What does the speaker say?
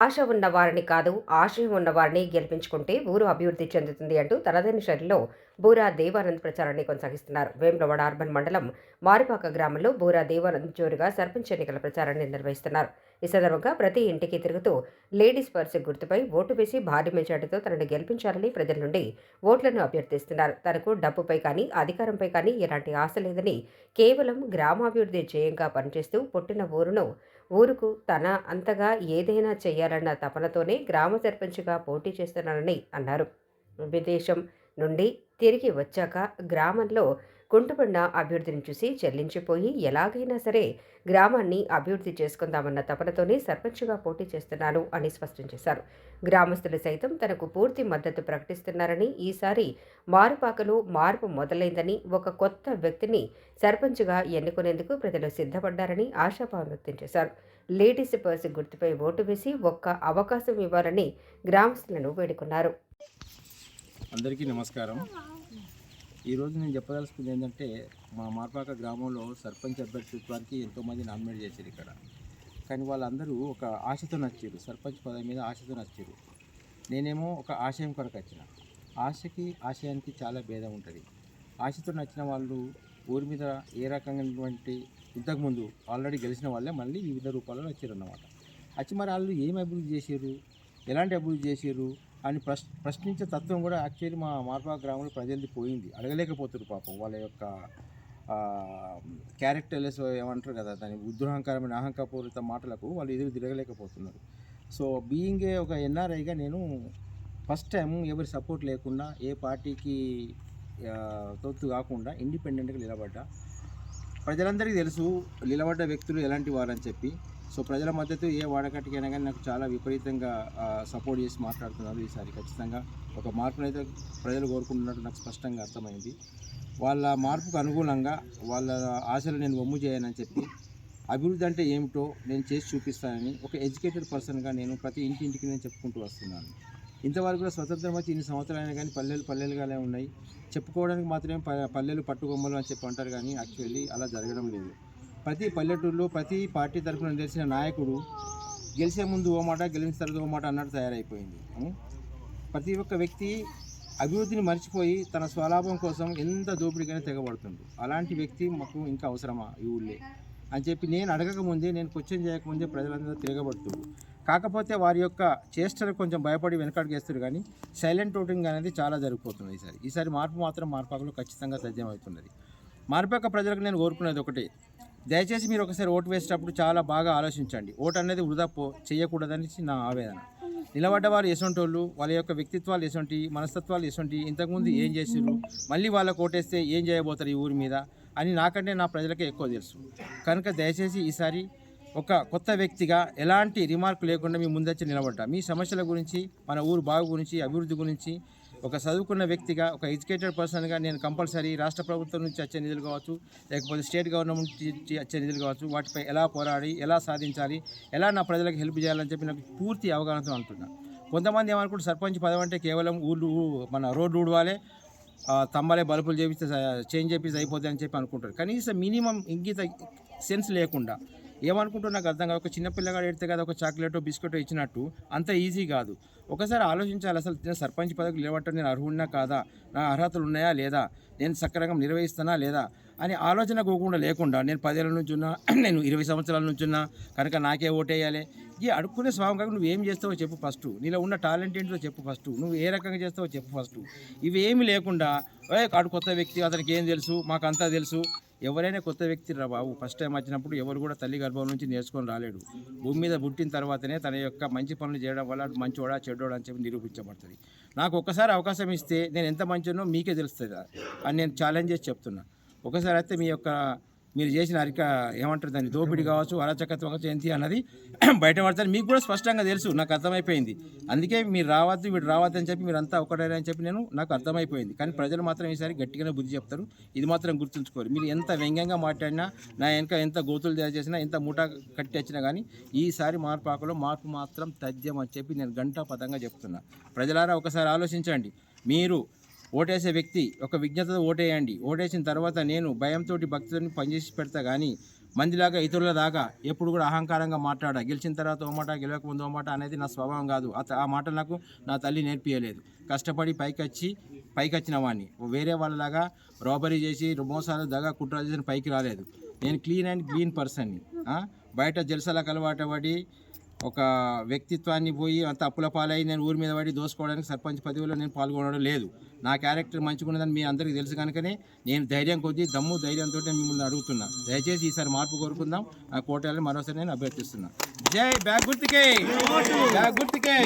ఆశ ఉన్నవారిని కాదు ఆశయం ఉన్నవారిని గెలిపించుకుంటే ఊరు అభివృద్ధి చెందుతుంది అంటూ తనదైన శైలిలో బూరా దేవానంద్ ప్రచారాన్ని కొనసాగిస్తున్నారు. వేములవాడ అర్బన్ మండలం మారిపాక గ్రామంలో బూరా దేవానంద్ జోరుగా సర్పంచ్ ఎన్నికల ప్రచారాన్ని నిర్వహిస్తున్నారు. ఈ సందర్భంగా ప్రతి ఇంటికి తిరుగుతూ లేడీస్ పర్స్ గుర్తుపై ఓటు వేసి భారీ మెజార్టీతో తనను గెలిపించాలని ప్రజల నుండి ఓట్లను అభ్యర్థిస్తున్నారు. తనకు డబ్బుపై కానీ అధికారంపై కానీ ఎలాంటి ఆశ లేదని కేవలం గ్రామాభివృద్ధి జయంగా పనిచేస్తూ పుట్టిన ఊరును ఊరుకు తన అంతగా ఏదైనా చేయాలన్న తపనతోనే గ్రామ సర్పంచ్గా పోటీ చేస్తున్నానని అన్నారు. విదేశం నుండి తిరిగి వచ్చాక గ్రామంలో కుంటుపడిన అభివృద్ధిని చూసి చెల్లించిపోయి ఎలాగైనా సరే గ్రామాన్ని అభివృద్ధి చేసుకుందామన్న తపనతోనే సర్పంచ్గా పోటీ చేస్తున్నాను అని స్పష్టం చేశారు. గ్రామస్తులు సైతం తనకు పూర్తి మద్దతు ప్రకటిస్తున్నారని ఈసారి మారుపాకలో మార్పు మొదలైందని ఒక కొత్త వ్యక్తిని సర్పంచ్గా ఎన్నుకునేందుకు ప్రజలు సిద్ధపడ్డారని ఆశాభావం వ్యక్తం చేశారు. లేడీస్ పర్స్ గుర్తుపై ఓటు వేసి ఒక్క అవకాశం ఇవ్వాలని గ్రామస్తులను వేడుకున్నారు. అందరికీ నమస్కారం. ఈరోజు నేను చెప్పదలుచుకుంది ఏంటంటే మా మార్పాక గ్రామంలో సర్పంచ్ అభ్యర్థిత్వానికి ఎంతోమంది నామినేట్ చేశారు ఇక్కడ. కానీ వాళ్ళందరూ ఒక ఆశతో నచ్చారు. సర్పంచ్ పదవి మీద ఆశతో నచ్చారు. నేనేమో ఒక ఆశయం కొరకు వచ్చిన. ఆశకి ఆశయానికి చాలా భేదం ఉంటుంది. ఆశతో నచ్చిన వాళ్ళు ఊరి మీద ఏ రకమైనటువంటి ఇంతకుముందు ఆల్రెడీ గెలిచిన వాళ్ళే మళ్ళీ వివిధ రూపాల్లో వచ్చారు అన్నమాట వచ్చి మరి వాళ్ళు ఏమి అభివృద్ధి చేశారు? ఎలాంటి అభివృద్ధి చేశారు? అని ప్రశ్ ప్రశ్నించే తత్వం కూడా యాక్చువల్లీ మా మార్పా గ్రామంలో ప్రజలది పోయింది. అడగలేకపోతున్నారు పాపం. వాళ్ళ యొక్క క్యారెక్టర్లెస్ ఏమంటారు కదా దాని ఉద్రహంకారమైన అహంకారపూరిత మాటలకు వాళ్ళు ఎదురు తిరగలేకపోతున్నారు. సో బీయింగ్ ఏ ఒక ఎన్ఆర్ఐగా నేను ఫస్ట్ టైం ఎవరి సపోర్ట్ లేకుండా ఏ పార్టీకి తొత్తు కాకుండా ఇండిపెండెంట్గా నిలబడ్డా. ప్రజలందరికీ తెలుసు నిలబడ్డ వ్యక్తులు ఎలాంటి వారని చెప్పి. సో ప్రజల మద్దతు ఏ వాడకట్టుకైనా కానీ నాకు చాలా విపరీతంగా సపోర్ట్ చేసి మాట్లాడుతున్నారు ఈసారి ఖచ్చితంగా. ఒక మార్పునైతే ప్రజలు కోరుకుంటున్నట్టు నాకు స్పష్టంగా అర్థమైంది. వాళ్ళ మార్పుకు అనుగుణంగా వాళ్ళ ఆశలు నేను వమ్ము చేయనని చెప్పి అభివృద్ధి అంటే ఏమిటో నేను చేసి చూపిస్తానని ఒక ఎడ్యుకేటెడ్ పర్సన్గా నేను ప్రతి ఇంటింటికి నేను చెప్పుకుంటూ వస్తున్నాను. ఇంతవరకు కూడా స్వతంత్రం వచ్చి ఇన్ని సంవత్సరాలైనా కానీ పల్లెలు పల్లెలుగానే ఉన్నాయి. చెప్పుకోవడానికి మాత్రమే ప- పల్లెలు పట్టుకొమ్మలు అని చెప్పి అంటారు కానీ యాక్చువల్లీ అలా జరగడం లేదు. ప్రతి పల్లెటూరులో ప్రతి పార్టీ తరఫున తెలిసిన నాయకుడు గెలిచే ముందు ఓ మాట గెలిచిన తర్వాత ఓ మాట అన్నట్టు తయారైపోయింది. ప్రతి ఒక్క వ్యక్తి అభివృద్ధిని మర్చిపోయి తన స్వలాభం కోసం ఎంత దోపిడికైనా తెగబడుతుంది. అలాంటి వ్యక్తి మాకు ఇంకా అవసరమా ఈ ఊళ్ళే? అని చెప్పి నేను అడగకముందే నేను క్వశ్చన్ చేయకముందే ప్రజలందరూ తిరగబడుతుంది కాకపోతే వారి యొక్క చేష్టలు కొంచెం భయపడి వెనకడుగు చేస్తారు కానీ సైలెంట్ ఓటింగ్ అనేది చాలా జరిగిపోతుంది ఈసారి. ఈసారి మార్పు మాత్రం మార్పాకలో ఖచ్చితంగా సాధ్యమవుతున్నది. మార్పాక ప్రజలకు నేను కోరుకునేది ఒకటే. దయచేసి మీరు ఒకసారి ఓటు వేసేటప్పుడు చాలా బాగా ఆలోచించండి. ఓటు అనేది వృధా పో చేయకూడదని నా ఆవేదన. నిలబడ్డ వారు ఎసొంటి వాళ్ళు వాళ్ళ యొక్క వ్యక్తిత్వాలు ఎసొంటి మనస్తత్వాలు ఎసొంటి ఇంతకుముందు ఏం చేసారు మళ్ళీ వాళ్ళకు ఓటేస్తే ఏం చేయబోతారు ఈ ఊరి మీద అని నాకంటే నా ప్రజలకే ఎక్కువ తెలుసు. కనుక దయచేసి ఈసారి ఒక కొత్త వ్యక్తిగా ఎలాంటి రిమార్క్ లేకుండా మీ ముందచ్చి నిలబడ్డా. మీ సమస్యల గురించి మన ఊరు బాగు గురించి అభివృద్ధి గురించి ఒక చదువుకున్న వ్యక్తిగా ఒక ఎడ్యుకేటెడ్ పర్సన్గా నేను కంపల్సరీ రాష్ట్ర ప్రభుత్వం నుంచి వచ్చే నిధులు కావచ్చు లేకపోతే స్టేట్ గవర్నమెంట్ నుంచి వచ్చే నిధులు కావచ్చు వాటిపై ఎలా పోరాడి ఎలా సాధించాలి ఎలా నా ప్రజలకు హెల్ప్ చేయాలని చెప్పి నాకు పూర్తి అవగాహనతో అంటున్నాను కొంతమంది ఏమనుకుంటే సర్పంచ్ పదవి అంటే కేవలం ఊళ్ళు మన రోడ్డు ఊడవాలే తమ్మలే బల్బులు చేపిస్తే చేంజ్ చేపిస్తే అయిపోతుంది అని చెప్పి అనుకుంటారు. కనీసం మినిమం ఇంగిత సెన్స్ లేకుండా ఏమనుకుంటారు నాకు అర్థం కాదు ఒక చిన్న పిల్లగాడు ఎడితే కదా ఒక చాక్లెట్ బిస్కెట్ ఇచ్చినట్టు అంత ఈజీ కాదు. ఒకసారి ఆలోచించాలి అసలు నేను సర్పంచ్ పదవికి నిలబట్టడం నేను అర్హుడినా కాదా నా అర్హతలు ఉన్నాయా లేదా నేను సక్రమంగా నిర్వహిస్తానా లేదా అని ఆలోచన పోకుండా లేకుండా నేను పదేళ్ళ నుంచి ఉన్నా నేను ఇరవై సంవత్సరాల నుంచి ఉన్నా కనుక నాకే ఓటేయాలి. ఈ అడుక్కునే స్వభావం కాక నువ్వు ఏం చేస్తావో చెప్పు ఫస్ట్ నీలో ఉన్న టాలెంట్ ఏంటో చెప్పు ఫస్ట్ నువ్వు ఏ రకంగా చేస్తావో చెప్పు ఫస్ట్ ఇవేమి లేకుండా ఏ కాడు కొత్త వ్యక్తి అతనికి ఏం తెలుసు మాకు అంతా తెలుసు ఎవరైనా కొత్త వ్యక్తి రా బాబు ఫస్ట్ టైం వచ్చినప్పుడు ఎవరు కూడా తల్లి గర్భం నుంచి నేర్చుకొని రాలేడు. భూమి మీద పుట్టిన తర్వాతనే తన యొక్క మంచి పనులు చేయడం వల్ల మంచోడా మంచివాడా చెడ్డోడా అని చెప్పి నిరూపించబడుతుంది. నాకు ఒక్కసారి అవకాశం ఇస్తే నేను ఎంత మంచినో మీకే తెలుస్తుంది. అని నేను ఛాలెంజ్ చేసి చెప్తున్నా. ఒకసారి అయితే మీ యొక్క మీరు చేసిన అరిక ఏమంటారు దాన్ని? దోపిడీ కావచ్చు అరాచకత్వం కావచ్చు ఏంటి అన్నది బయటపడతారు. మీకు కూడా స్పష్టంగా తెలుసు. నాకు అర్థమైపోయింది. అందుకే మీరు రావద్దు వీడు రావద్దు అని చెప్పి మీరు అంతా ఒకటేనా అని చెప్పి నేను నాకు అర్థమైపోయింది. కానీ ప్రజలు మాత్రం ఈసారి గట్టిగానే బుద్ధి చెప్తారు. ఇది మాత్రం గుర్తుంచుకోరు. మీరు ఎంత వ్యంగ్యంగా మాట్లాడినా నా వెనక ఎంత గోతులు తయారు చేసినా ఎంత ముఠా కట్టి వచ్చినా కానీ ఈసారి మార్పాకలో మార్పు మాత్రం తథ్యం అని చెప్పి నేను గంటా పదంగా చెప్తున్నా. ప్రజలారా ఒకసారి ఆలోచించండి. మీరు ఓటేసే వ్యక్తి ఒక విజ్ఞతతో ఓటేయండి. ఓటేసిన తర్వాత నేను భయంతో భక్తులను పనిచేసి పెడతా కానీ మందిలాగా ఇతరుల దాకా ఎప్పుడు కూడా అహంకారంగా మాట్లాడా. గెలిచిన తర్వాత ఓ మాట గెలవక ముందు ఓ మాట అనేది నా స్వభావం కాదు. ఆ ఆ మాట నాకు నా తల్లి నేర్పియలేదు. కష్టపడి పైకి వచ్చి పైకి వచ్చిన వాడిని వేరే వాళ్ళలాగా రాబరీ చేసి మోసాలు దగా కుట్ర చేసిన పైకి రాలేదు. నేను క్లీన్ అండ్ క్లీన్ పర్సన్ని. బయట జలసాలకు అలవాటు పడి ఒక వ్యక్తిత్వాన్ని పోయి అంత అప్పుల పాలై నేను ఊరి మీద పడి దోసుకోవడానికి సర్పంచ్ పదవిలో నేను పాల్గొనడం లేదు. నా క్యారెక్టర్ మంచిగున్నదని మీ అందరికీ తెలుసు కనుకనే నేను ధైర్యం కొద్దీ దమ్ము ధైర్యంతో మిమ్మల్ని అడుగుతున్నా. దయచేసి ఈసారి మార్పు కోరుకుందాం. ఆ కోటలను మరోసారి నేను అభ్యర్థిస్తున్నా. జై బ్యాగ్ గుర్తుకే! బ్యాగ్ గుర్తుకే!